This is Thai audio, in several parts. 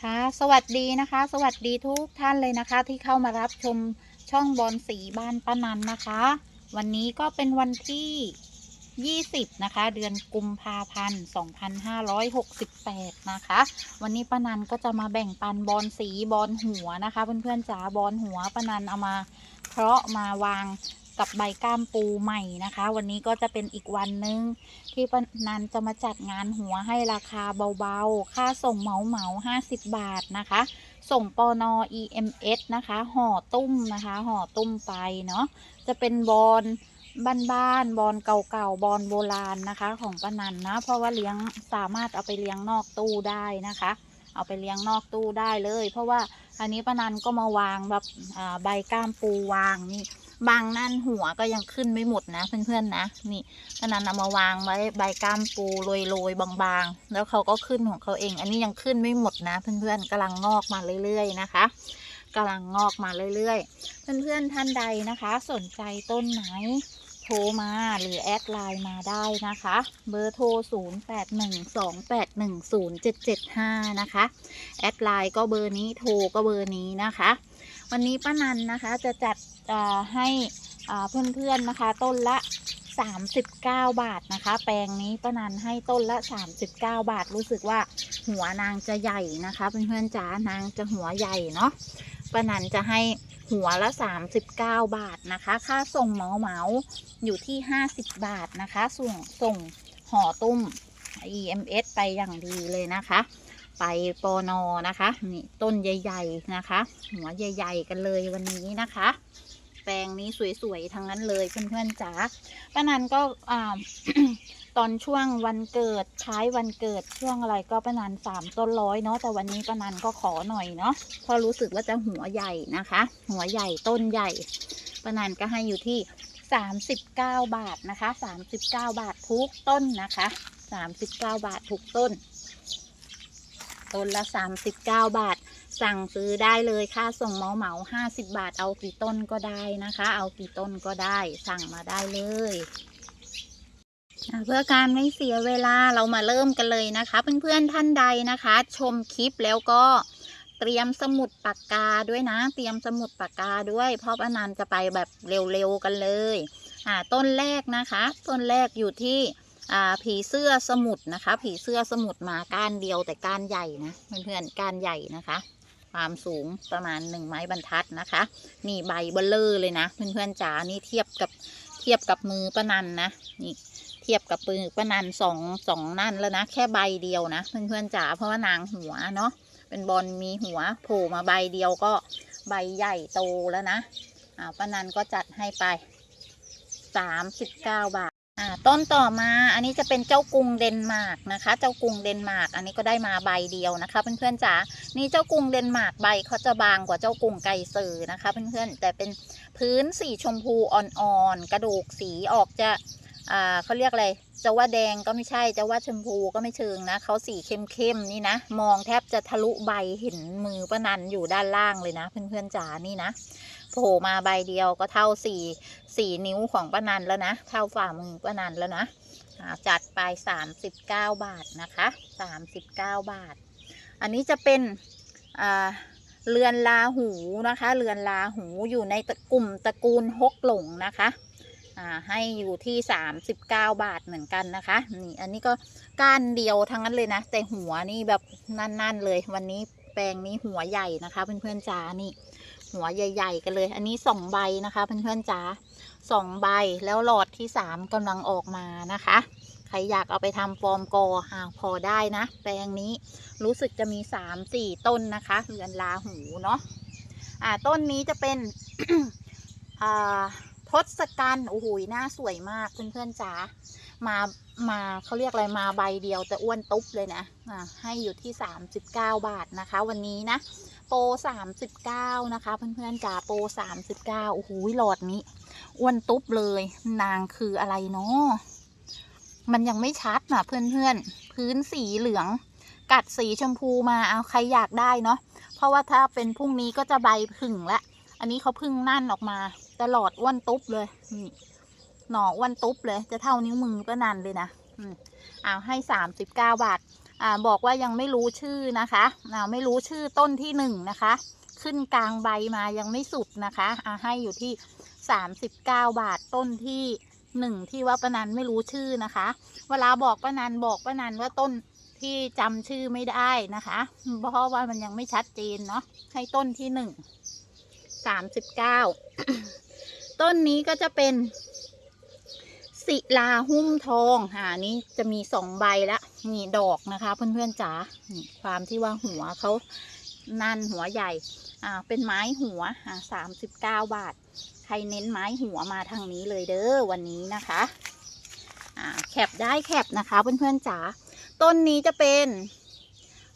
ค่ะ สวัสดีนะคะ สวัสดีทุกท่านเลยนะคะ ที่เข้ามารับชมช่องบอลสีบ้านป้านันนะคะ วันนี้ก็เป็นวันที่ 20 นะคะ เดือนกุมภาพันธ์ 2568 นะคะ วันนี้ป้านันก็จะมาแบ่งปันบอลสีบอลหัวนะคะ เพื่อนๆจ๋าบอลหัวป้านันเอามาเพราะมาวาง กับใบก้ามปูใหม่นะคะ วันนี้ก็จะเป็นอีกวันหนึ่งที่ป้านันจะมาจัดงานหัวให้ราคาเบาๆ ค่าส่งเหมาเหมา50บาทนะคะ ส่งปอนอ EMS นะคะ ห่อตุ้มนะคะ ห่อตุ้มไปเนาะจะเป็นบอลบ้านๆบอลเก่าๆบอลโบราณนะคะ ของป้านันนะ เพราะว่าเลี้ยงสามารถเอาไปเลี้ยงนอกตู้ได้นะคะเอาไปเลี้ยงนอกตู้ได้เลย เพราะว่าอันนี้ป้านันก็มาวางแบบใบก้ามปูวางนี่ บางนั่นหัวก็ยังขึ้นไม่หมดนะเพื่อนๆนะ นี่ป้านันเอามาวางไว้ใบก้ามปูโรยๆบางๆ แล้วเขาก็ขึ้นของเขาเอง อันนี้ยังขึ้นไม่หมดนะ เพื่อนๆกำลังงอกมาเรื่อยๆนะคะกำลังงอกมาเรื่อยๆ เพื่อนๆท่านใดนะคะ สนใจต้นไหนโทรมาหรือแอดไลน์มาได้นะคะ เบอร์โทร 0812810775 นะคะ แอดไลน์ก็เบอร์นี้โทรก็เบอร์นี้นะคะ วันนี้ป้านันนะคะจะจัดให้เพื่อนๆนะคะ ต้นละ 39 บาทนะคะ แปลงนี้ป้านันให้ต้นละ 39 บาท รู้สึกว่าหัวนางจะใหญ่นะคะเพื่อนๆจ๋านางจะหัวใหญ่เนาะป้านันจะให้หัวละ 39 บาทนะคะ ค่าส่งเหมาเหมาอยู่ที่ 50 บาทนะคะ ส่งส่งห่อตุ้ม EMS ไปอย่างดีเลยนะคะ ไปปอนอนะคะ นี่ต้นใหญ่ ๆ นะคะ หัวใหญ่ ๆ กันเลยวันนี้นะคะ แปลงนี้สวยๆทั้งนั้นเลยเพื่อนๆจ๋าป้านันก็อ่าตอนช่วงวันเกิดท้ายวันเกิดช่วงอะไรก็ป้านันสามต้นร้อยเนาะแต่วันนี้ป้านันก็ขอหน่อยเนาะเพราะรู้สึกว่าจะหัวใหญ่นะคะ หัวใหญ่ต้นใหญ่ป้านันก็ให้อยู่ที่สามสิบเก้าบาทนะคะสามสิบเก้าบาททุกต้นนะคะสามสิบเก้าบาททุกต้น ต้นละ 39 บาท สั่งซื้อได้เลยค่าส่งเหมาเหมา50 บาท เอากี่ต้นก็ได้นะคะ เอากี่ต้นก็ได้ สั่งมาได้เลยเพื่อการไม่เสียเวลาเรามาเริ่มกันเลยนะคะ เพื่อนๆท่านใดนะคะ ชมคลิปแล้วก็เตรียมสมุดปากกาด้วยนะ เตรียมสมุดปากกาด้วยเพราะป้านันจะไปแบบเร็วๆกันเลย อ่าต้นแรกนะคะ ต้นแรกอยู่ที่ อ่าผีเสื้อสมุทรนะคะ ผีเสื้อสมุทรมาก้านเดียวแต่ก้านใหญ่นะเพื่อนๆก้านใหญ่นะคะ ความสูงประมาณหนึ่งไม้บรรทัดนะคะ นี่ใบเบลเลอร์เลยนะเพื่อนๆจ๋านี่เทียบกับเทียบกับมือป้านันนะนี่เทียบกับปืนป้านันสองสองนั่นแล้วนะ แค่ใบเดียวนะ เพื่อนๆจ๋าเพราะว่านางหัวเนาะเป็นบอลมีหัวโผล่มาใบเดียวก็ใบใหญ่โตแล้วนะอ่าป้านันก็จัดให้ไปสามสิบเก้าบาท อ่าต้นต่อมาอันนี้จะเป็นเจ้ากรุงเดนมาร์กนะคะ เจ้ากรุงเดนมาร์กอันนี้ก็ได้มาใบเดียวนะคะเพื่อนๆจ๋านี่เจ้ากรุงเดนมาร์กใบเขาจะบางกว่าเจ้ากรุงไกเซอร์นะคะเพื่อนๆแต่เป็นพื้นสีชมพูอ่อนๆกระดูกสีออกจะอ่าเขาเรียกอะไรจะว่าแดงก็ไม่ใช่จะว่าชมพูก็ไม่เชิงนะเขาสีเข้มๆนี่นะ มองแทบจะทะลุใบเห็นมือป้านันอยู่ด้านล่างเลยนะ เพื่อนๆจ๋านี่นะ ผล่มาใบเดียวก็เท่าสี่สี่นิ้วของป้านันแล้วนะ เท่าฝ่ามือป้านันแล้วนะจัดไปสามสิบเก้าบาทนะคะสามสิบเก้าบาท อันนี้จะเป็นเรือนลาหูนะคะ เรือนลาหูอยู่ในกลุ่มตระกูลฮกหลงนะคะให้อยู่ที่สามสิบเก้าบาทเหมือนกันนะคะ นี่อันนี้ก็ก้านเดียวทั้งนั้นเลยนะ แต่หัวนี่แบบนั่นๆเลย วันนี้แปลงนี้หัวใหญ่นะคะเพื่อนๆจ้านี่ หัวใหญ่ ๆ กันเลย อันนี้สองใบนะคะเพื่อนๆจ๋าสองใบแล้วหลอดที่สามกำลังออกมานะคะ ใครอยากเอาไปทำฟอร์มกออ่าพอได้นะ แปลงนี้รู้สึกจะมีสามสี่ต้นนะคะเรือนลาหูเนาะอ่าต้นนี้จะเป็นอ่าทศกัณฐ์โอ้โหหน้าสวยมากเพื่อนๆจ๋ามามาเขาเรียกอะไรมาใบเดียวแต่อ้วนตุ๊บเลยนะอ่าให้อยู่ที่39บาทนะคะ วันนี้นะ โปรสามสิบเก้านะคะ เพื่อนๆจ๋าโปรสามสิบเก้าโอ้โหหลอดนี้อ้วนตุ๊บเลย นางคืออะไรเนาะมันยังไม่ชัดนะเพื่อนๆ พื้นสีเหลือง กัดสีชมพูมาเอาใครอยากได้เนาะเพราะว่าถ้าเป็นพรุ่งนี้ก็จะใบผึ่งละอันนี้เขาพึ่งนั่นออกมาตลอดอ้วนตุ๊บเลยนี่หน่ออ้วนตุ๊บเลย จะเท่านิ้วมือก็นันเลยนะอืมเอาให้สามสิบเก้าบาท อ่าบอกว่ายังไม่รู้ชื่อนะคะอ่าไม่รู้ชื่อต้นที่หนึ่งนะคะ ขึ้นกลางใบมายังไม่สุดนะคะอ่าให้อยู่ที่สามสิบเก้าบาทต้นที่หนึ่งที่ว่าป้านันไม่รู้ชื่อนะคะ เวลาบอกป้านันบอกป้านันว่าต้นที่จำชื่อไม่ได้นะคะ เพราะว่ามันยังไม่ชัดเจนเนาะให้ต้นที่หนึ่งสามสิบเก้าต้นนี้ก็จะเป็น ศิลาหุ้มทองอ่านี้จะมีสองใบละนี่ดอกนะคะ เพื่อนๆจ๋าความที่ว่าหัวเขานั่นหัวใหญ่ อ่า เป็นไม้หัว อ่าสามสิบเก้าบาท ใครเน้นไม้หัวมาทางนี้เลยเด้อวันนี้นะคะ อ่า แคปได้แคปนะคะเพื่อนๆจ๋า ต้นนี้จะเป็น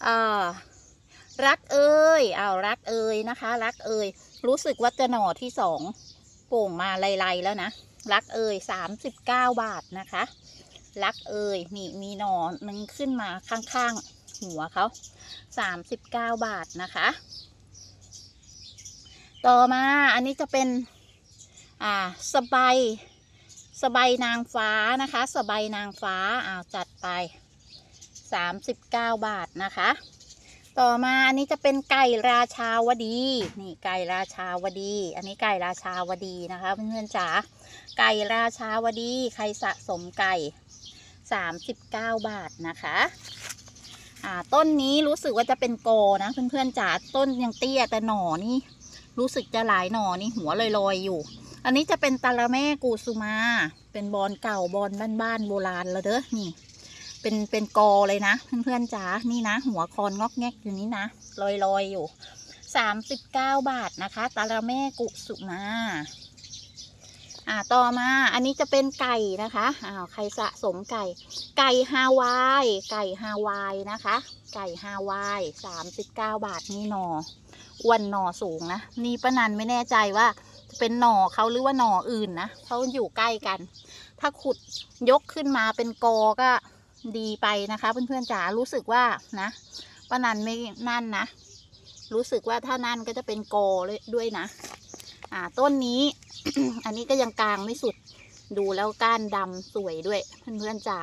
อ่อรักเอ่ยอ้าวรักเอ่ยนะคะ รักเอ่ยรู้สึกว่าจะหน่อที่สองโป่งมาไล่ๆแล้วนะ รักเอ่ยสามสิบเก้าบาทนะคะ รักเอ่ยนี่มีหนอหนึ่งขึ้นมาข้างๆ หัวเขาสามสิบเก้าบาทนะคะ ต่อมาอันนี้จะเป็น อ่าสบายสบายนางฟ้านะคะ สบายนางฟ้าอ้าวจัดไปสามสิบเก้าบาทนะคะ ต่อมาอันนี้จะเป็นไก่ราชาวดี นี่ไก่ราชาวดี อันนี้ไก่ราชาวดีนะคะเพื่อนๆจ๋าไก่ราชาวดีใครสะสมไก่สามสิบเก้าบาทนะคะอ่าต้นนี้รู้สึกว่าจะเป็นโกนะเพื่อนๆจ๋าต้นยังเตี้ยแต่หน่อนี่รู้สึกจะหลายหน่อนี่หัวลอยๆอยู่ อันนี้จะเป็นตาละแม่กูสุมา เป็นบอลเก่าบอลบ้านๆโบราณแล้วเด้อนี่ เป็นเป็นกอเลยนะ เพื่อนๆจ๋านี่นะ หัวคอนงอกแงกอยู่นี่นะลอยๆอยอยู่สามสิบเก้าบาทนะคะตาละแม่กุสุมาอ่าต่อมาอันนี้จะเป็นไก่นะคะอ้าวใครสะสมไก่ ไก่ฮาวาย ไก่ฮาวายนะคะ ไก่ฮาวายสามสิบเก้าบาทนี่หนออ้วนหนอสูงนะนี่ป้านันไม่แน่ใจว่าจะเป็นหน่อเขาหรือว่าหน่ออื่นนะเขาอยู่ใกล้กัน ถ้าขุดยกขึ้นมาเป็นกอก็ ดีไปนะคะ เพื่อนๆจ๋ารู้สึกว่านะป้านันไม่นั่นนะ รู้สึกว่าถ้านั่นก็จะเป็นกอเลยด้วยนะ อ่าต้นนี้ อันนี้ก็ยังกลางไม่สุด ดูแล้วก้านดำสวยด้วย เพื่อนๆจ๋า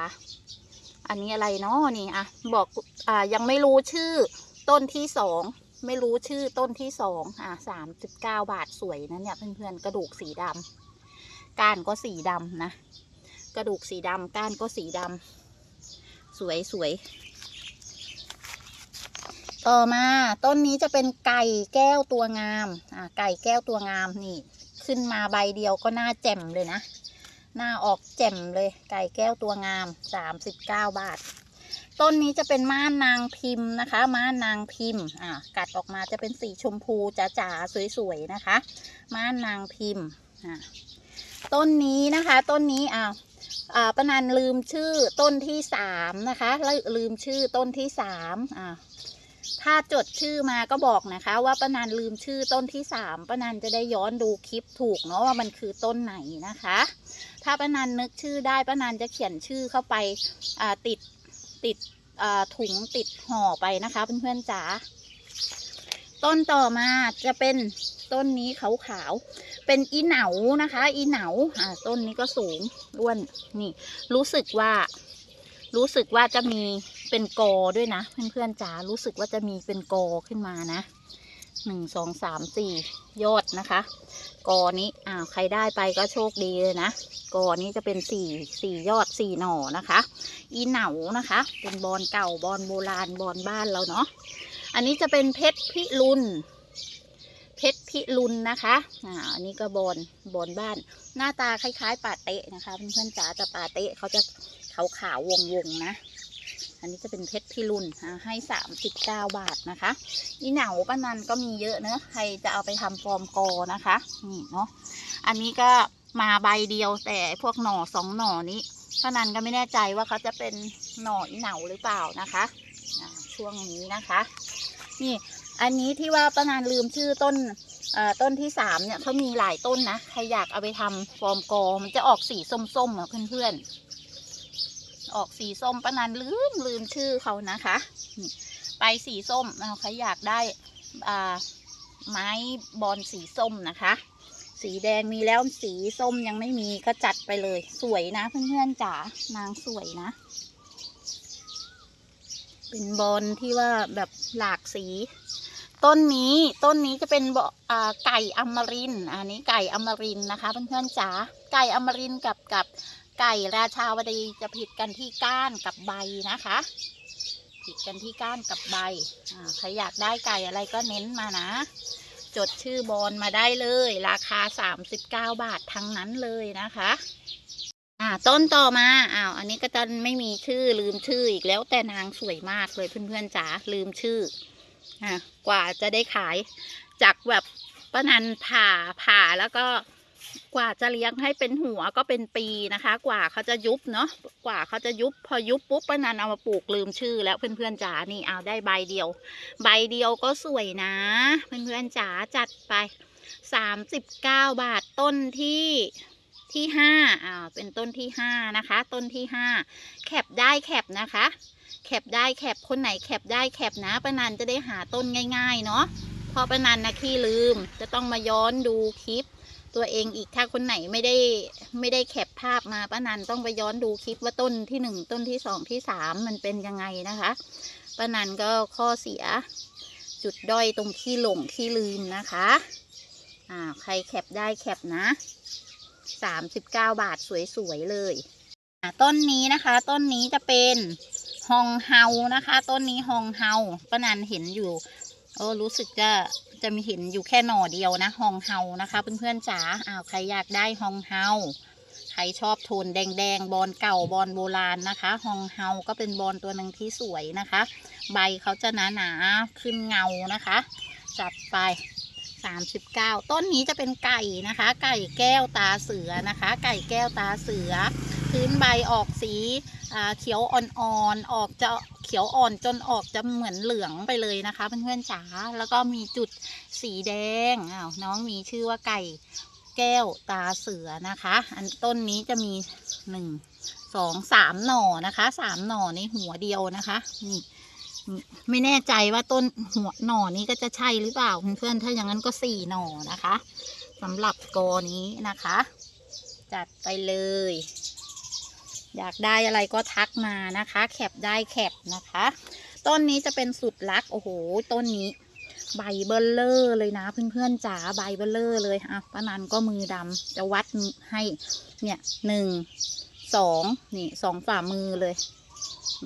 อันนี้อะไรเนาะนี่อะบอกอ่ายังไม่รู้ชื่อ ต้นที่สองไม่รู้ชื่อต้นที่สองอ่าสามสิบเก้าบาทสวยนะเนี่ยเพื่อนๆกระดูกสีดำก้านก็สีดำนะ กระดูกสีดำก้านก็สีดำ สวยสวยต่อมาต้นนี้จะเป็นไก่แก้วตัวงามอ่าไก่แก้วตัวงามนี่ ขึ้นมาใบเดียวก็น่าแจ่มเลยนะหน้าออกแจ่มเลย ไก่แก้วตัวงามสามสิบเก้าบาท ต้นนี้จะเป็นม่านนางพิมพ์นะคะม่านนางพิมพ์อ่ากัดออกมาจะเป็นสีชมพูจ๋าๆสวยๆนะคะม่านนางพิมพ์อ่าต้นนี้นะคะ ต้นนี้อ่า อ่านันลืมชื่อต้นที่สามนะคะแล้วลืมชื่อต้นที่สามอ่าถ้าจดชื่อมาก็บอกนะคะ ว่าป้านันลืมชื่อต้นที่สามป้านันจะได้ย้อนดูคลิปถูกเนาะว่ามันคือต้นไหนนะคะ ถ้าป้านันนึกชื่อได้ป้านันจะเขียนชื่อเข้าไปาติดติดถุงติดห่อไปนะคะเพื่อนๆจ๋าต้นต่อมาจะเป็น ต้นนี้ขาวๆเป็นอีเหนานะคะ อีเหนาอ่าต้นนี้ก็สูงอ้วนนี่ รู้สึกว่า รู้สึกว่าจะมีเป็นกอด้วยนะ เพื่อนๆจ๋ารู้สึกว่าจะมีเป็นกอขึ้นมานะหนึ่งสองสามสี่ยอดนะคะ กอนี้อ้าวใครได้ไปก็โชคดีเลยนะกอนี้จะเป็นสี่สี่ยอดสี่หน่อนะคะ อีเหนานะคะ เป็นบอนเก่าบอนโบราณบอนบ้านเราเนาะอันนี้จะเป็นเพชรพิรุณ พิรุณนะคะอ่าอันนี้ก็บอนบอนบ้าน หน้าตาคล้ายๆป่าเตะนะคะเพื่อนๆจ๋าแต่ป่าเตะเขาจะขาวขาววงวงๆนะ อันนี้จะเป็นเพชรพิรุณอ่าให้สามสิบเก้าบาทนะคะอีเหนาป้านันก็มีเยอะเนอะใครจะเอาไปทำฟอร์มกอนะคะนี่เนาะอันนี้ก็มาใบเดียวแต่พวกหน่อสองหน่อนี้ป้านันก็ไม่แน่ใจว่าเขาจะเป็นหน่ออีเหนาหรือเปล่านะคะอ่าช่วงนี้นะคะ นี่อันนี้ที่ว่าป้านันลืมชื่อต้น ต้นที่สามเนี่ยเขามีหลายต้นนะใครอยากเอาไปทำฟอร์มกอมันจะออกสีส้มๆอะเพื่อนๆออกสีส้มป้านันลืมลืมชื่อเขานะคะไปสีส้มเอาใครอยากได้อาไม้บอลสีส้มนะคะ สีแดงมีแล้วสีส้มยังไม่มีก็จัดไปเลย สวยนะเพื่อนๆจ๋านางสวยนะ เป็นบอลที่ว่าแบบหลากสี ต้นนี้ต้นนี้จะเป็นบออ่าไก่อมรินอันนี้ไก่อมรินนะคะเพื่อนๆจ๋าไก่อมรินกับกับไก่ราชาวดีจะผิดกันที่ก้านกับใบนะคะ ผิดกันที่ก้านกับใบใครอยากได้ไก่อะไรก็เน้นมานะ จดชื่อบอลมาได้เลย ราคา 39 บาททั้งนั้นเลยนะคะอ่าต้นต่อมาอ้าวอันนี้ก็จะไม่มีชื่อลืมชื่ออีกแล้วแต่นางสวยมากเลยเพื่อนๆจ๋าลืมชื่อ กว่าจะได้ขาย จากแบบป้านันผ่าผ่าแล้วก็กว่าจะเลี้ยงให้เป็นหัวก็เป็นปีนะคะ กว่าเขาจะยุบเนาะกว่าเขาจะยุบพอยุบปุ๊บป้านันเอามาปลูกลืมชื่อ แล้วเพื่อนๆจ๋านี่เอาได้ใบเดียว ใบเดียวก็สวยนะ เพื่อนๆจ๋าจัดไปสามสิบเก้าบาทต้นที่ที่ห้าอ่าเป็นต้นที่ห้านะคะ ต้นที่ห้าแคปได้แคปนะคะ แคปได้แคปคนไหนแคปได้แคปนะป้านันจะได้หาต้นง่าย ๆ เนาะเพราะป้านันนะขี้ลืมจะต้องมาย้อนดูคลิป ตัวเองอีกถ้าคนไหนไม่ได้ไม่ได้แคปภาพมาป้านันต้องไปย้อนดูคลิปว่าต้นที่หนึ่งต้นที่สองที่สามมันเป็นยังไงนะคะป้านันก็ข้อเสีย จุดด้อยตรงขี้หลงขี้ลืมนะคะอ่าใครแคปได้แคปนะสามสิบเก้าบาทสวยๆเลยต้นนี้นะคะ ต้นนี้จะเป็น ฮองเฮานะคะ ต้นนี้ฮองเฮาป้านันเห็นอยู่โอ้รู้สึกจะจะมีเห็นอยู่แค่หน่อเดียวนะฮองเฮานะคะเพื่อนๆจ๋าอ้าวใครอยากได้ฮองเฮาใครชอบโทนแดงๆบอลเก่าบอลโบราณนะคะฮองเฮาก็เป็นบอลตัวหนึ่งที่สวยนะคะ ใบเขาจะหนาๆขึ้นเงานะคะ จัดไป 39 ต้นนี้จะเป็นไก่นะคะ ไก่แก้วตาเสือนะคะ ไก่แก้วตาเสือ พื้นใบออกสีเขียวอ่อนๆออกจะเขียวอ่อนจนออกจะเหมือนเหลืองไปเลยนะคะเพื่อนๆจ๋าแล้วก็มีจุดสีแดงอ้าวน้องมีชื่อว่าไก่แก้วตาเสือนะคะ อันต้นนี้จะมีหนึ่งสองสามหน่อนะคะสามหน่อในหัวเดียวนะคะนี่ไม่แน่ใจว่าต้นหัวหน่อนี้ก็จะใช่หรือเปล่าเพื่อนๆถ้าอย่างนั้นก็สี่หน่อนะคะสำหรับกอนี้นะคะ จัดไปเลย อยากได้อะไรก็ทักมานะคะ แคปได้แคปนะคะ ต้นนี้จะเป็นสุดรักโอ้โห ต้นนี้ใบเบลเลอร์เลยนะเพื่อนๆจ๋าใบเบลเลอร์เลยอะป้านันก็มือดำจะวัดให้เนี่ยหนึ่งสองนี่สองฝ่ามือเลย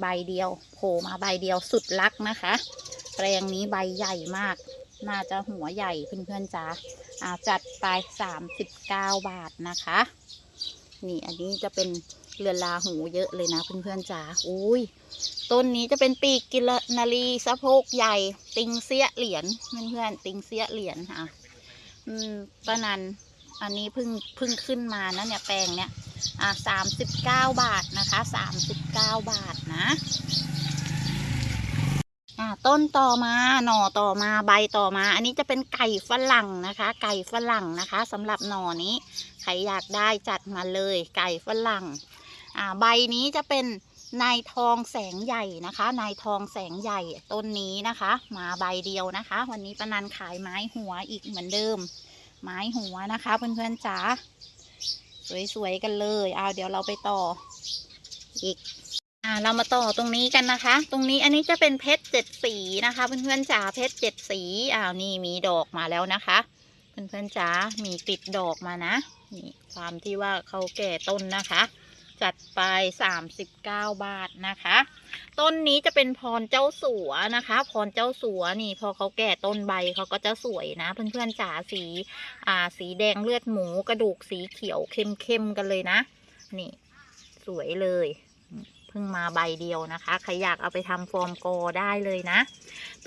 ใบเดียวโผล่มาใบเดียวสุดลักนะคะแปลงนี้ใบใหญ่มาก น่าจะหัวใหญ่เพื่อนๆจ้าอ่าจัดไปสามสิบเก้าบาทนะคะ นี่อันนี้จะเป็น เรือนลาหูเยอะเลยนะเพื่อนๆจ้าอุ้ยต้นนี้จะเป็นปีกกิลนารีสะโพกใหญ่ ติงเสียเหรียญเพื่อนๆติงเสียเหรียญค่ะอืมป้านันอันนี้เพิ่งเพิ่งขึ้นมานะเนี่ยแปลงเนี้ยอ่าสามสิบเก้าบาทนะคะสามสิบเก้าบาทนะอ่าต้นต่อมาหน่อต่อมาใบต่อมา อันนี้จะเป็นไก่ฝรั่งนะคะ ไก่ฝรั่งนะคะสำหรับหน่อนี้ใครอยากได้จัดมาเลย ไก่ฝรั่ง ใบนี้จะเป็นนายทองแสงใหญ่นะคะ นายทองแสงใหญ่ต้นนี้นะคะ มาใบเดียวนะคะ วันนี้ปานันขายไม้หัวอีกเหมือนเดิม ไม้หัวนะคะเพื่อนๆจ๋าสวยๆกันเลยเอาเดี๋ยวเราไปต่ออีกอ่าเรามาต่อตรงนี้กันนะคะ ตรงนี้อันนี้จะเป็นเพชรเจ็ดสีนะคะเพื่อนๆจ๋าเพชรเจ็ดสีอ้าวนี่มีดอกมาแล้วนะคะ เพื่อนๆจ๋ามีติดดอกมานะนี่ความที่ว่าเขาแก่ต้นนะคะ จัดไปสามสิบเก้าบาทนะคะ ต้นนี้จะเป็นพรเจ้าสัวนะคะ พรเจ้าสัวนี่พอเขาแก่ต้นใบเขาก็จะสวยนะ เพื่อนๆจ๋าสีอ่าสีแดงเลือดหมูกระดูกสีเขียวเข้มๆกันเลยนะ นี่ สวยเลยเพิ่งมาใบเดียวนะคะใครอยากเอาไปทำฟอร์มโกได้เลยนะ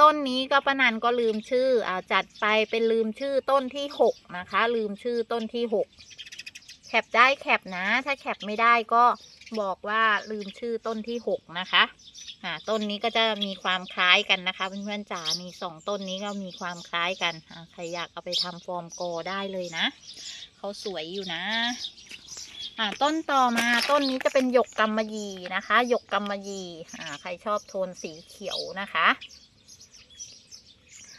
ต้นนี้ก็ประนันก็ลืมชื่ออจัดไปเป็นลืมชื่อต้นที่หกนะคะ ลืมชื่อต้นที่หก คปได้แคปนะ ถ้าแคปไม่ได้ก็บอกว่าลืมชื่อต้นที่หกนะคะอ่าต้นนี้ก็จะมีความคล้ายกันนะคะเพื่อนๆจ๋ามีสองต้นนี้ก็มีความคล้ายกันใครอยากเอาไปทำฟอร์มโกได้เลยนะเขาสวยอยู่นะอ่าต้นต่อมาต้นนี้จะเป็นหยกกำมะหยี่นะคะหยกกำมะหยี่อ่าใครชอบโทนสีเขียวนะคะ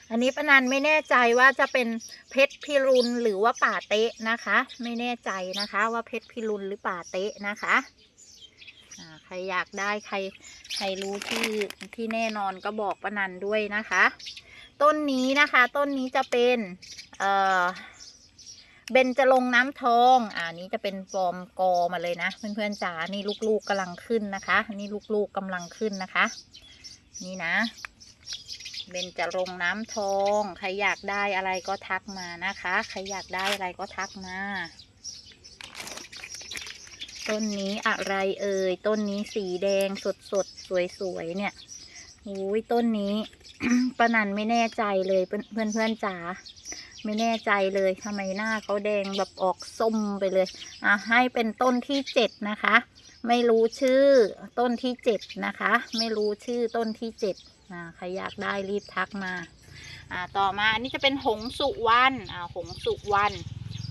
อันนี้ป้านันไม่แน่ใจว่าจะเป็นเพชรพิรุณหรือว่าป่าเตะนะคะ ไม่แน่ใจนะคะว่าเพชรพิรุณหรือป่าเตะนะคะใครอยากได้ใครใครรู้ที่ที่แน่นอนก็บอกป้านันด้วยนะคะ ต้นนี้นะคะต้นนี้จะเป็นเอ่อเบญจรงน้ำทองอ่านี้จะเป็นฟอร์มกอมาเลยนะ เพื่อนๆจ๋านี่ลูกๆกำลังขึ้นนะคะ นี่ลูกๆกำลังขึ้นนะคะ นี่นะ เบญจรงน้ำทอง ใครอยากได้อะไรก็ทักมานะคะ ใครอยากได้อะไรก็ทักมา ต้นนี้อะไรเอ่ย ต้นนี้สีแดงสดสดสวยสวยๆเนี่ยอุ้ยต้นนี้ปนันไม่แน่ใจเลยเพื่อนเพื่อนจ๋าไม่แน่ใจเลยทำไมหน้าเขาแดงแบบออกส้มไปเลย อะให้เป็นต้นที่เจ็ดนะคะ ไม่รู้ชื่อต้นที่เจ็ดนะคะ ไม่รู้ชื่อต้นที่เจ็ด นะใครอยากได้รีบทักมาอ่าต่อมาอันนี้จะเป็นหงสุวรรณอ่าหงสุวรรณ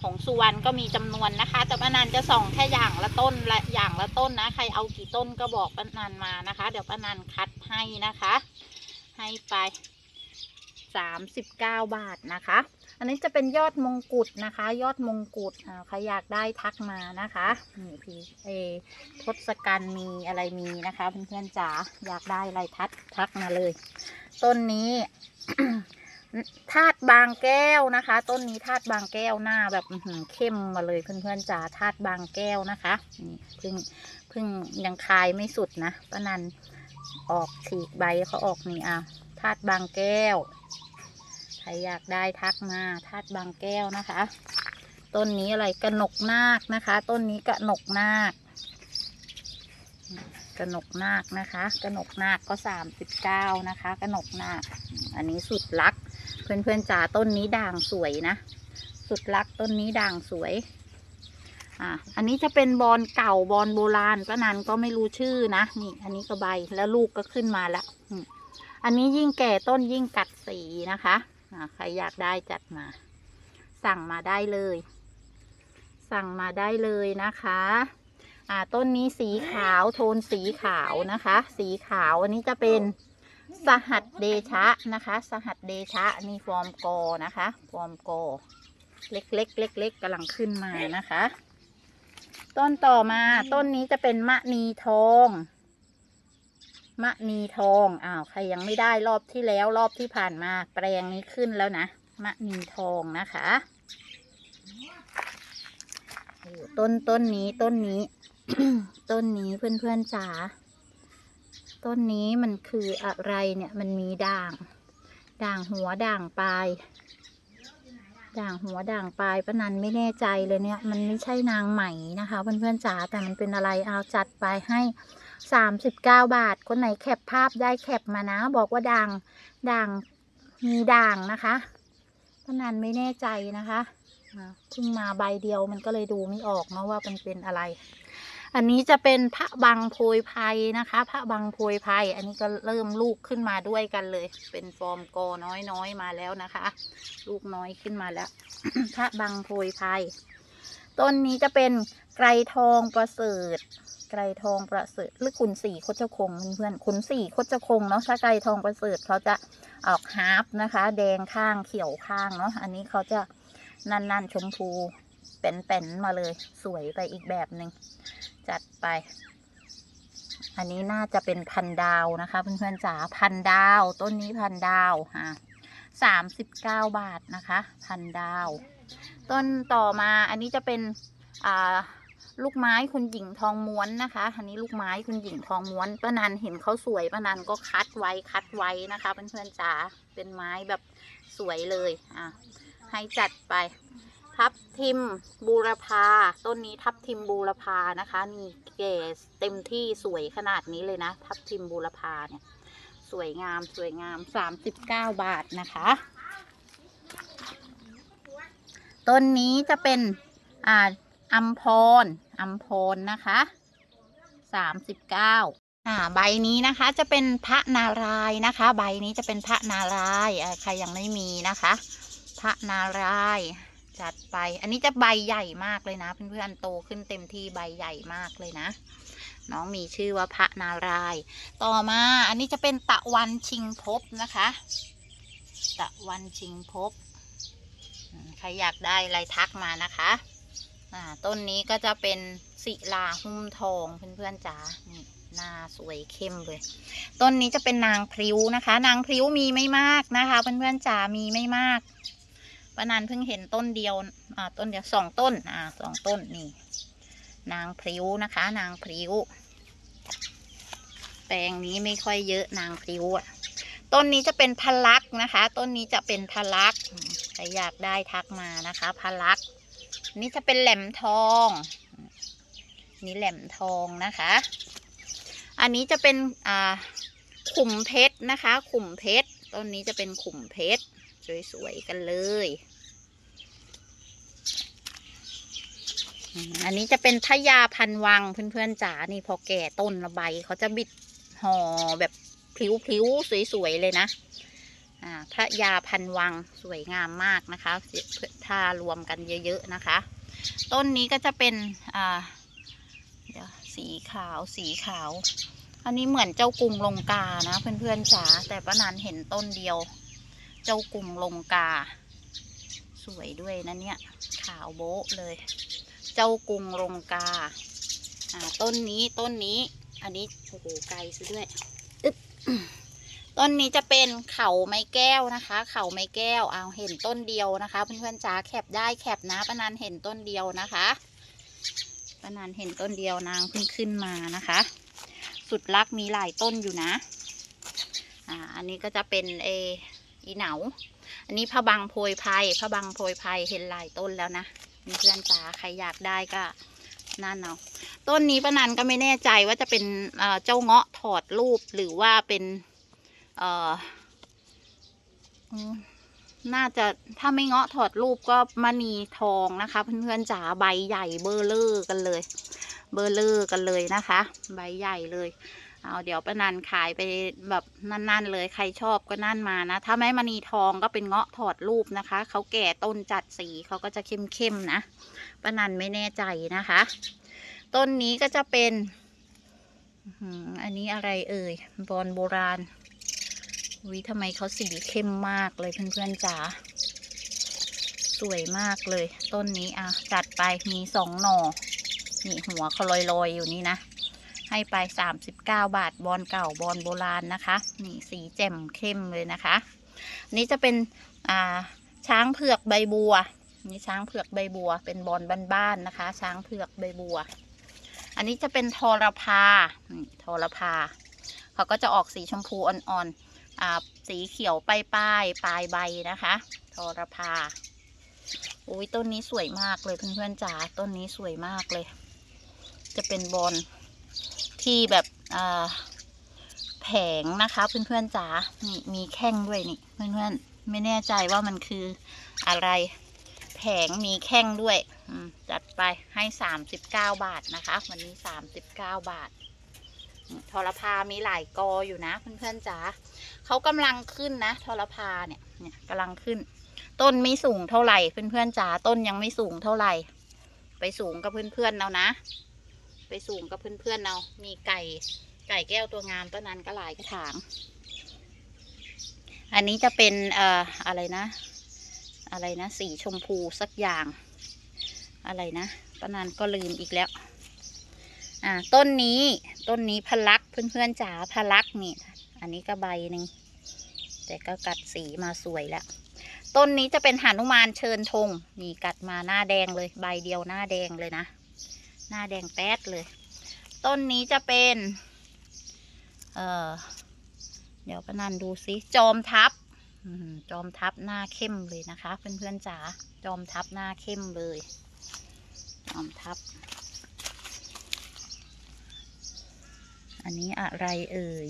หงสุวรรณก็มีจำนวนนะคะ แต่ป้านันจะส่องแค่อย่างละต้นละอย่างละต้นนะ ใครเอากี่ต้นก็บอกป้านันมานะคะ เดี๋ยวป้านันคัดให้นะคะ ให้ไปสามสิบเก้าบาทนะคะ อันนี้จะเป็นยอดมงกุฎนะคะ ยอดมงกุฎใครอยากได้ทักมานะคะนี่พี่เอทศกัณฐ์มีอะไรมีนะคะเพื่อนๆจ๋าอยากได้อะไรทักทักมาเลย ต้นนี้ธาตุบางแก้วนะคะ ต้นนี้ธาตุบางแก้วหน้าแบบเข้มมาเลยเพื่อนๆจ๋าธาตุบางแก้วนะคะนี่เพิ่งเพิ่งยังคายไม่สุดนะป้านันออกฉีกใบเขาออกนี่อะธาตุบางแก้ว ครอยากได้ทักมาธาตุบางแก้วนะคะ ต้นนี้อะไรกระหนกนาคนะคะ ต้นนี้กระหนกนาคกระหนกนาคนะคะกระหนกนาคก็สามสิบเก้านะคะกระหนกนาคอันนี้สุดลักษณ์เพื่อนๆจ๋าต้นนี้ด่างสวยนะ สุดลักต้นนี้ด่างสวยอะอันนี้จะเป็นบอลเก่าบอลโบราณป้านันก็ไม่รู้ชื่อนะนี่ อันนี้ก็ใบแล้วลูกก็ขึ้นมาแล้วอันนี้ยิ่งแก่ต้นยิ่งกัดสีนะคะ อะใครอยากได้จัดมา สั่งมาได้เลย สั่งมาได้เลยนะคะอ่าต้นนี้สีขาวโทนสีขาวนะคะ สีขาวอันนี้จะเป็นสหัสเดชะนะคะ สหัสเดชะนี่ฟอร์มกนะคะฟอร์มกอเล็กๆเล็กๆกำลังขึ้นมานะคะ ต้นต่อมาต้นนี้จะเป็นมะนีทอง มะนีทองอ้าวใครยังไม่ได้รอบที่แล้วรอบที่ผ่านมาแปลงนี้ขึ้นแล้วนะมะนีทองนะคะต้นต้นนี้ต้นนี้ ต้นนี้เพื่อนๆจ๋าต้นนี้มันคืออะไรเนี่ยมันมีด่าง ด่างหัวด่างปลาย ด่างหัวด่างปลายป้านันไม่แน่ใจเลยเนี่ย มันไม่ใช่นางไหมนะคะ เพื่อนๆจ๋าแต่มันเป็นอะไรเอาจัดไปให้ สามสิบเก้าบาท คนไหนแคปภาพได้แคปมานะ บอกว่าด่างด่างมีด่างนะคะป้านันไม่แน่ใจนะคะเพิ่งมาใบเดียวมันก็เลยดูไม่ออกนะว่ามันเป็นอะไร อันนี้จะเป็นพระบังโพยไพรนะคะพระบังโพยไพรอันนี้ก็เริ่มลูกขึ้นมาด้วยกันเลย เป็นฟอร์มกอน้อยๆมาแล้วนะคะ ลูกน้อยขึ้นมาแล้ว พระบังโพยไพรต้นนี้จะเป็นไกรทองประเสริฐ ไกรทองประเสริฐหรือขุนสีคดชคงเพื่อนๆขุนสีคดชคงเนาะถ้าไกรทองประเสริฐเขาจะออกฮาร์ปนะคะ แดงข้างเขียวข้างเนาะอันนี้เขาจะนันๆชมพูเป็นๆมาเลยสวยไปอีกแบบหนึ่งจัดไป อันนี้น่าจะเป็นพันดาวนะคะ เพื่อนๆจ๋าพันดาว ต้นนี้พันดาวฮะสามสิบเก้าบาทนะคะ พันดาว ต้นต่อมาอันนี้จะเป็นอ่า ลูกไม้คุณหญิงทองม้วนนะคะ อันนี้ลูกไม้คุณหญิงทองม้วนป้านันเห็นเขาสวยป้านันก็คัดไว้คัดไว้นะคะเพื่อนๆจ๋าเป็นไม้แบบสวยเลยอะให้จัดไปทับทิมบูรพาต้นนี้ทับทิมบูรพานะคะนี่แก่เต็มที่สวยขนาดนี้เลยนะ ทับทิมบูรพาเนี่ย สวยงามสวยงามสามสิบเก้าบาทนะคะ ต้นนี้จะเป็นอ่าอัมพร อัมพรนะคะสามสิบเก้าอ่าใบนี้นะคะจะเป็นพระนารายนะคะ ใบนี้จะเป็นพระนารายใครยังไม่มีนะคะ พระนารายจัดไป อันนี้จะใบใหญ่มากเลยนะเพื่อนๆโตขึ้นเต็มที่ใบใหญ่มากเลยนะ น้องมีชื่อว่าพระนาราย ต่อมาอันนี้จะเป็นตะวันชิงภพนะคะ ตะวันชิงภพอืมใครอยากได้อะไรทักมานะคะ ต้นนี้ก็จะเป็นศิลาหุ้มทองเพื่อนๆจ๋านี่หน้าสวยเข้มเลย ต้นนี้จะเป็นนางพริ้วนะคะ นางพริ้วมีไม่มากนะคะเพื่อนๆจ๋ามีไม่มากป้านันเพิ่งเห็นต้นเดียวอ่าต้นเดียวสองต้นอ่าสองต้นนี่ นางพริ้วนะคะ นางพริ้ว แปลงนี้ไม่ค่อยเยอะนางพริ้วอะต้นนี้จะเป็นพลักนะคะ ต้นนี้จะเป็นพลักอืมใครอยากได้ทักมานะคะพลัก นี่จะเป็นแหลมทอง นี่แหลมทองนะคะ อันนี้จะเป็นอ่าขุมเพชรนะคะ ขุมเพชรต้นนี้จะเป็นขุมเพชรสวยๆกันเลยอันนี้จะเป็นพญาพันวังเพื่อนๆจ๋านี่พอแก่ต้นละใบเขาจะบิดห่อแบบพลิ้วๆสวยๆเลยนะ พระยาพันวังสวยงามมากนะคะถ้ารวมกันเยอะๆนะคะ ต้นนี้ก็จะเป็นเดี๋ยวสีขาวสีขาว อันนี้เหมือนเจ้ากรุงลงกานะเพื่อนๆจ๋าแต่ป้านันเห็นต้นเดียว เจ้ากรุงลงกา สวยด้วยนะเนี่ยขาวโบ๊ะเลย เจ้ากรุงลงกาอ่าต้นนี้ต้นนี้ อันนี้โอ้โหไกลซะด้วยอึ๊บ ต้นนี้จะเป็นเขาไม้แก้วนะคะ เขาไม้แก้วเอาเห็นต้นเดียวนะคะ เพื่อนๆจ๋าแคปได้แคปนะป้านันเห็นต้นเดียวนะคะป้านันเห็นต้นเดียวนางเพิ่งขึ้นมานะคะ สุดรักมีหลายต้นอยู่นะ อ่า อันนี้ก็จะเป็นเออีเหนาอันนี้พระบังโพยไพรพระบังโพยไพรเห็นหลายต้นแล้วนะเพื่อนๆจ๋าใครอยากได้ก็นั่นเอาะต้นนี้ป้านันก็ไม่แน่ใจว่าจะเป็นเอ่อเจ้าเงาะถอดรูปหรือว่าเป็น เอ่อน่าจะถ้าไม่เงาะถอดรูปก็มณีทองนะคะ เพื่อนๆจ๋าใบใหญ่เบอร์เลอร์กันเลย เบอร์เลอร์กันเลยนะคะ ใบใหญ่เลย เอาเดี๋ยวป้านันขายไปแบบนั่นๆ เลยใครชอบก็นั่นมานะ ถ้าไม่มณีทองก็เป็นเงาะถอดรูปนะคะเขาแก่ต้นจัดสีเขาก็จะเข้มๆนะป้านันไม่แน่ใจนะคะ ต้นนี้ก็จะเป็นอันนี้อะไรเอ่ยบอลโบราณ วิทำไมเขาสีเข้มมากเลยเพื่อนๆจ๋า สวยมากเลย ต้นนี้อะจัดไปมีสองหน่อ นี่หัวเขาลอยๆอยู่นี่นะ ให้ไปสามสิบเก้าบาทบอลเก่าบอลโบราณนะคะ นี่สีแจ่มเข้มเลยนะคะอันนี้จะเป็นอ่าช้างเผือกใบบัว นี่ช้างเผือกใบบัว เป็นบอลบ้านๆนะคะ ช้างเผือกใบบัว อันนี้จะเป็นทอรพานี่ทอรพาเขาก็จะออกสีชมพูอ่อนๆ สีเขียวปลายปลายปลายใบนะคะทอรพาอุ้ยต้นนี้สวยมากเลยเพื่อนๆจ๋าต้นนี้สวยมากเลย จะเป็นบอลที่แบบแผงนะคะเพื่อนๆจ๋านี่มีแข้งด้วยนี่เพื่อนๆไม่แน่ใจว่ามันคืออะไร แผงมีแข้งด้วยจัดไปให้สามสิบเก้าบาทนะคะ วันนี้สามสิบเก้าบาทอืมทรพามีหลายกออยู่นะเพื่อนๆจ๋า เขากำลังขึ้นนะทรพาเนี่ยเนี่ยกำลังขึ้น ต้นไม่สูงเท่าไหร่เพื่อนๆจ๋าต้นยังไม่สูงเท่าไหร่ ไปสูงกับเพื่อนๆเอานะ ไปสูงกับเพื่อนๆเอามีไก่ไก่แก้วตัวงามต้นนั้นก็หลายกระถาง อันนี้จะเป็นเอ่ออะไรนะ อะไรนะ สีชมพูสักอย่าง อะไรนะป้านันก็ลืมอีกแล้วอ่าต้นนี้ต้นนี้พลักเพื่อนๆจ๋าพลักนี่ อันนี้ก็ใบหนึ่งแต่ก็กัดสีมาสวยแล้ว ต้นนี้จะเป็นหานุมานเชิญธงนี่กัดมาหน้าแดงเลย ใบเดียวหน้าแดงเลยนะ หน้าแดงแป๊ดเลย ต้นนี้จะเป็น เอ่อ เดี๋ยวป้านันดูซิจอมทัพจอมทัพหน้าเข้มเลยนะคะ เพื่อนๆจ๋าจอมทัพหน้าเข้มเลย จอมทัพ อันนี้อะไรเอ่ย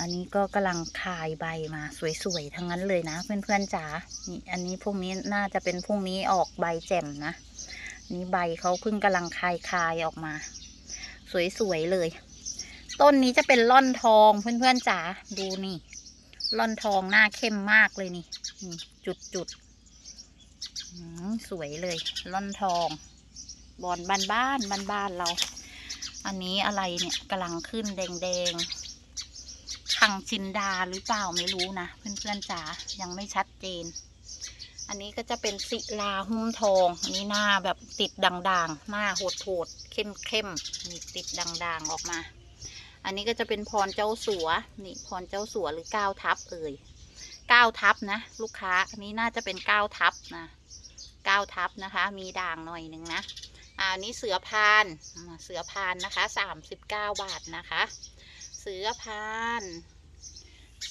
อันนี้ก็กำลังคายใบมาสวยๆทั้งนั้นเลยนะ เพื่อนๆจ๋านี่อันนี้พวกนี้น่าจะเป็นพวกนี้ออกใบแจ่มนะ นี่ใบเขาเพิ่งกำลังคายคายออกมา สวยๆเลย ต้นนี้จะเป็นล่อนทองเพื่อนๆจ๋าดูนี่ล่อนทองหน้าเข้มมากเลยนี่จุดจุดๆสวยเลยล่อนทองบอนบ้านบ้านบ้านบ้านเรา อันนี้อะไรเนี่ยกำลังขึ้นแดงๆ คังจินดาหรือเปล่าไม่รู้นะเพื่อนๆจ๋ายังไม่ชัดเจน อันนี้ก็จะเป็นศิลาหุ้มทองอันนี้หน้าแบบติดด่างๆ หน้าโหดๆเข้มๆนี่ติดด่างๆออกมา อันนี้ก็จะเป็นพรเจ้าสัวนี่พรเจ้าสัวหรือก้าวทับเอ่ยก้าวทับนะ ลูกค้าอันนี้น่าจะเป็นก้าวทับนะก้าวทับนะคะ มีด่างหน่อยหนึ่งนะอันนี้เสือพานเสือพานนะคะสามสิบเก้าบาทนะคะ สือพาน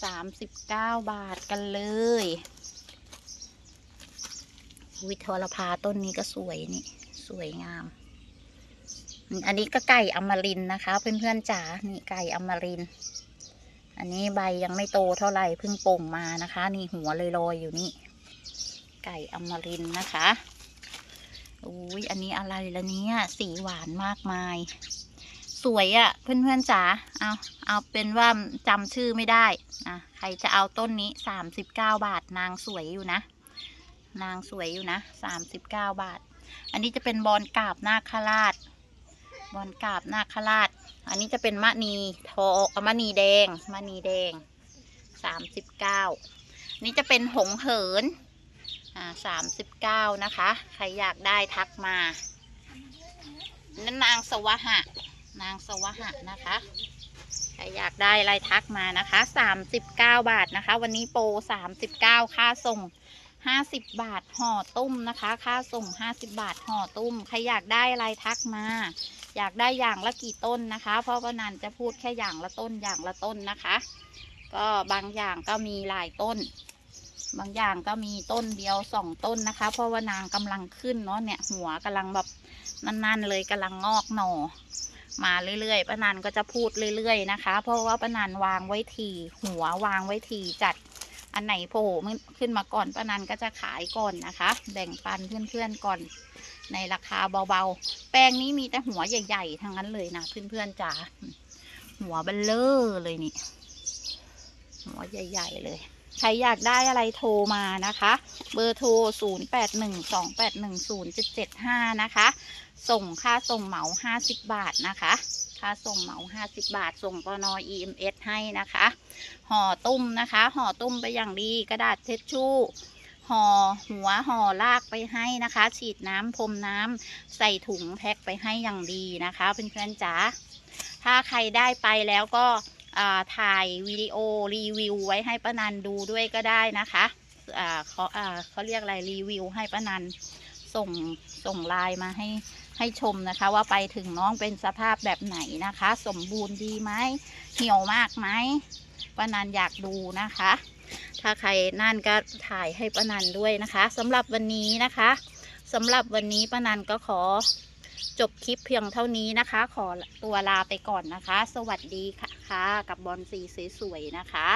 สามสิบเก้าบาทกันเลยวิทรพาต้นนี้ก็สวยนี่ สวยงาม อันนี้ก็ไก่อมรินนะคะ เพื่อนๆจ๋านี่ไก่อมริน อันนี้ใบยังไม่โตเท่าไหร่เพิ่งป่งมานะคะ นี่หัวลอยๆอยู่นี่ ไก่อมรินนะคะอุ้ยอันนี้อะไรละเนี่ยสีหวานมากมาย สวยอะ่ะ เพื่อนๆจ๋าเอาเอาเป็นว่าจำชื่อไม่ได้อะใครจะเอาต้นนี้สามสิบเก้าบาท นางสวยอยู่นะ นางสวยอยู่นะสามสิบเก้าบาท อันนี้จะเป็นบอลกาบนาคราช บอลกาบนาคราช อันนี้จะเป็นมะนีทองมะนีแดงมะนีแดงสามสิบเก้านี่จะเป็นหงเหินอ่าสามสิบเก้านะคะ ใครอยากได้ทักมานั่นนางสวะหะ นางสวะหะนะคะใครอยากได้อะไรทักมานะคะสามสิบเก้าบาทนะคะ วันนี้โปรสามสิบเก้าค่าส่งห้าสิบบาทห่อตุ้มนะคะ ค่าส่งห้าสิบบาทห่อตุ้มใครอยากได้อะไรทักมา อยากได้อย่างละกี่ต้นนะคะ เพราะว่านันจะพูดแค่อย่างละต้นอย่างละต้นนะคะ ก็บางอย่างก็มีหลายต้น บางอย่างก็มีต้นเดียวสองต้นนะคะ เพราะว่านางกำลังขึ้นเนาะเนี่ยหัวกำลังแบบนั่นๆเลยกำลังงอกหน่อ มาเรื่อยๆป้านันก็จะพูดเรื่อยๆนะคะ เพราะว่าป้านันวางไว้ทีหัววางไว้ทีจัดอันไหนโผล่ขึ้นมาก่อนป้านันก็จะขายก่อนนะคะ แบ่งปันเพื่อนๆก่อนในราคาเบาๆ แปลงนี้มีแต่หัวใหญ่ๆทั้งนั้นเลยนะเพื่อนๆจ๋าหัวเบลเลอร์เลยนี่ หัวใหญ่ๆเลย ใครอยากได้อะไรโทรมานะคะ เบอร์โทร 0 8 1 2 8 1 0 7 7 5 นะคะ ส่งค่าส่งเหมา50บาทนะคะ ค่าส่งเหมา50บาท ส่งปนอ EMS ให้นะคะ ห่อตุ้มนะคะ ห่อตุ้มไปอย่างดีกระดาษเช็ดชู่ห่อหัวห่อลากไปให้นะคะ ฉีดน้ำพรมน้ำใส่ถุงแพ็คไปให้อย่างดีนะคะเพื่อนๆจ๋าถ้าใครได้ไปแล้วก็ถ่ายวิดีโอรีวิวไว้ให้ป้านันดูด้วยก็ได้นะคะเขาอ่าเขาเรียกอะไรรีวิวให้ป้านันส่งส่งไลน์มาให้ ให้ชมนะคะ ว่าไปถึงน้องเป็นสภาพแบบไหนนะคะ สมบูรณ์ดีไหมเหี่ยวมากไหมป้านันอยากดูนะคะ ถ้าใครนั่นก็ถ่ายให้ป้านันด้วยนะคะสำหรับวันนี้นะคะสำหรับวันนี้ป้านันก็ขอจบคลิปเพียงเท่านี้นะคะ ขอตัวลาไปก่อนนะคะ สวัสดีค่ะคะกับบอลสีสวยๆนะคะ